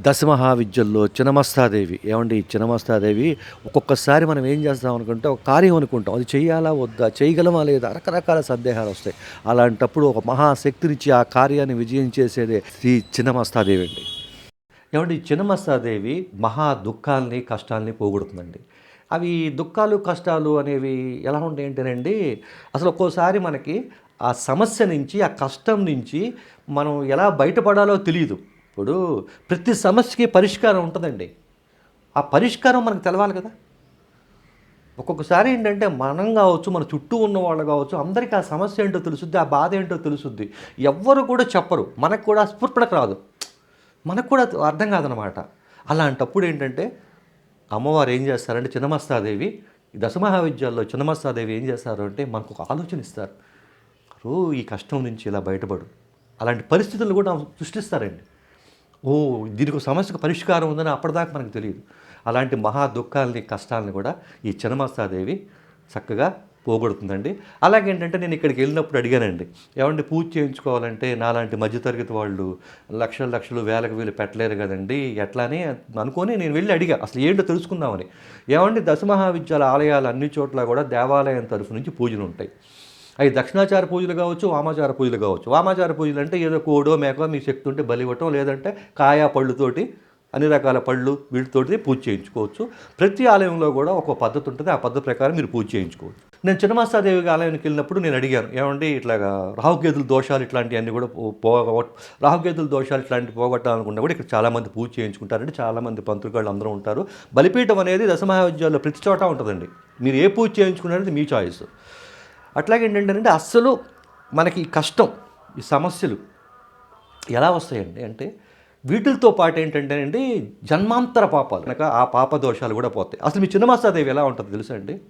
దశమహావిద్యల్లో చినమస్తాదేవి. ఏమండి ఈ చినమస్తాదేవి? ఒక్కొక్కసారి మనం ఏం చేస్తాం అనుకుంటే ఒక కార్యం అనుకుంటాం. అది చేయాలా వద్దా చేయగలమా లేదా రకరకాల సందేహాలు వస్తాయి. అలాంటప్పుడు ఒక మహాశక్తినిచ్చి ఆ కార్యాన్ని విజయం చేసేదే శ్రీ చిన్నమస్తాదేవి అండి. ఏమండి ఈ చిన్నమస్తాదేవి మహా దుఃఖాల్ని కష్టాల్ని పోగొడుతుందండి. అవి దుఃఖాలు కష్టాలు అనేవి ఎలా ఉంటాయి అంటేనండి అసలు ఒక్కోసారి మనకి ఆ సమస్య నుంచి ఆ కష్టం నుంచి మనం ఎలా బయటపడాలో తెలియదు. ఇప్పుడు ప్రతి సమస్యకి పరిష్కారం ఉంటుందండి. ఆ పరిష్కారం మనకు తెలవాలి కదా. ఒక్కొక్కసారి ఏంటంటే మనం కావచ్చు మన చుట్టూ ఉన్న వాళ్ళు కావచ్చు అందరికీ ఆ సమస్య ఏంటో తెలుసుద్ది ఆ బాధ ఏంటో తెలుసుద్ది. ఎవ్వరు కూడా చెప్పరు. మనకు కూడా స్ఫూర్పడకు రాదు. మనకు కూడా అర్థం కాదనమాట. అలాంటప్పుడు ఏంటంటే అమ్మవారు ఏం చేస్తారంటే చిన్నమస్తాదేవి దశమహావిద్యాల్లో చిన్నమస్తాదేవి ఏం చేస్తారు అంటే మనకు ఒక ఆలోచన ఇస్తారు. రో ఈ కష్టం నుంచి ఇలా బయటపడు. అలాంటి పరిస్థితులు కూడా సృష్టిస్తారండి. ఓ దీనికి ఒక సమస్యకు పరిష్కారం ఉందని అప్పటిదాకా మనకు తెలియదు. అలాంటి మహా దుఃఖాలని కష్టాలని కూడా ఈ చినమస్తాదేవి చక్కగా పోగొడుతుందండి. అలాగే ఏంటంటే నేను ఇక్కడికి వెళ్ళినప్పుడు అడిగానండి ఏమంటే పూజ చేయించుకోవాలంటే నాలాంటి మధ్యతరగతి వాళ్ళు లక్షలు లక్షలు వేలకు వేలు పెట్టలేరు కదండి ఎట్లానే? అనుకొని నేను వెళ్ళి అడిగా అసలు ఏంటో తెలుసుకుందామని. ఏమండి దశమహావిద్యాల ఆలయాలు అన్ని చోట్ల కూడా దేవాలయం తరఫు నుంచి పూజలు ఉంటాయి. అవి దక్షిణాచార పూజలు కావచ్చు వామాచార పూజలు కావచ్చు. వామాచార పూజలు అంటే ఏదో కోడో మేకో మీ శక్తి ఉంటే బలి ఇవ్వటం లేదంటే కాయా పళ్ళుతోటి అన్ని రకాల పళ్ళు వీటితోటి పూజ చేయించుకోవచ్చు. ప్రతి ఆలయంలో కూడా ఒక పద్ధతి ఉంటుంది. ఆ పద్ధతి ప్రకారం మీరు పూజ చేయించుకోవచ్చు. నేను చిన్నమాస్తాదేవి ఆలయానికి వెళ్ళినప్పుడు నేను అడిగాను ఏమండి ఇట్లాగా రాహుకేతుల దోషాలు ఇట్లాంటివన్నీ కూడా పోగ రాహుకేతుల దోషాలు ఇట్లాంటివి పోగొట్టాలనుకున్నా కూడా ఇక్కడ చాలామంది పూజ చేయించుకుంటారంటే చాలామంది పంతులు అందరూ ఉంటారు. బలిపీఠం అనేది దశమహావిద్యాల్లో ప్రతి చోట ఉంటుందండి. మీరు ఏ పూజ చేయించుకున్నారనేది మీ చాయిస్. అట్లాగే ఏంటంటే అస్సలు మనకి ఈ కష్టం ఈ సమస్యలు ఎలా వస్తాయండి అంటే వీటితో పాటు ఏంటంటే అండి జన్మాంతర పాపాలు కనుక ఆ పాప దోషాలు కూడా పోతాయి. అసలు మీ చిన్నమాసాదేవి ఎలా ఉంటుంది తెలుసా అండి?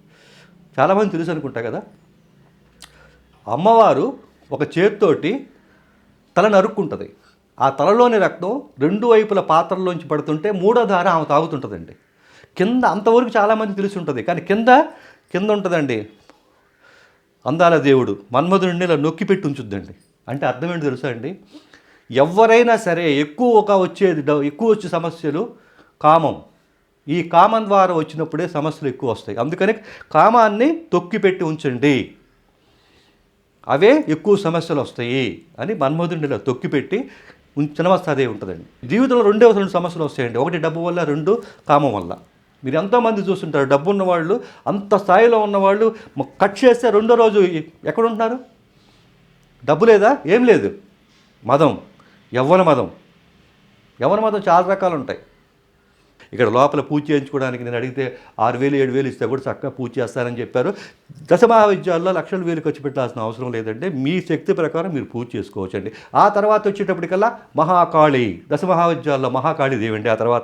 చాలామంది తెలుసు అనుకుంటా కదా? అమ్మవారు ఒక చేత్తోటి తల నరుక్కుంటుంది. ఆ తలలోని రక్తం రెండు వైపుల పాత్రల్లోంచి పడుతుంటే మూడో ధార ఆమె తాగుతుంటుందండి. కింద అంతవరకు చాలామంది తెలిసి ఉంటుంది. కానీ కింద కింద ఉంటుందండి. అందాల దేవుడు మన్మధుడిని ఇలా నొక్కి పెట్టి ఉంచుద్దండి. అంటే అర్థం ఏంటి తెలుసా అండి? ఎవరైనా సరే ఎక్కువగా వచ్చేది ఎక్కువ వచ్చే సమస్యలు కామం. ఈ కామం ద్వారా వచ్చినప్పుడే సమస్యలు ఎక్కువ వస్తాయి. అందుకని కామాన్ని తొక్కి పెట్టి ఉంచండి. అవే ఎక్కువ సమస్యలు వస్తాయి అని మన్మధుడిని ఇలా తొక్కిపెట్టి చిన్నవస్తాదే ఉంటుందండి. జీవితంలో రెండే రెండు సమస్యలు వస్తాయండి. ఒకటి డబ్బు వల్ల రెండు కామం వల్ల. మీరు ఎంతోమంది చూస్తుంటారు డబ్బు ఉన్నవాళ్ళు అంత స్థాయిలో ఉన్నవాళ్ళు కట్ చేస్తే రెండో రోజు ఎక్కడ ఉంటున్నారు డబ్బు లేదా? ఏం లేదు. మదం. యవ్వన మదం. యవ్వన మదం చాలా రకాలు ఉంటాయి ఇక్కడ లోపల పూజ చేయించుకోవడానికి నేను అడిగితే ఆరు వేలు ఏడు వేలు ఇస్తే కూడా చక్కగా పూజ చేస్తానని చెప్పారు. దశమహావిద్యాల్లో లక్షల వేలు ఖర్చు పెట్టాల్సిన అవసరం లేదంటే మీ శక్తి ప్రకారం మీరు పూజ చేసుకోవచ్చండి. ఆ తర్వాత వచ్చేటప్పటికల్లా మహాకాళి. దశమహావిద్యాల్లో మహాకాళి దేవండి ఆ తర్వాత.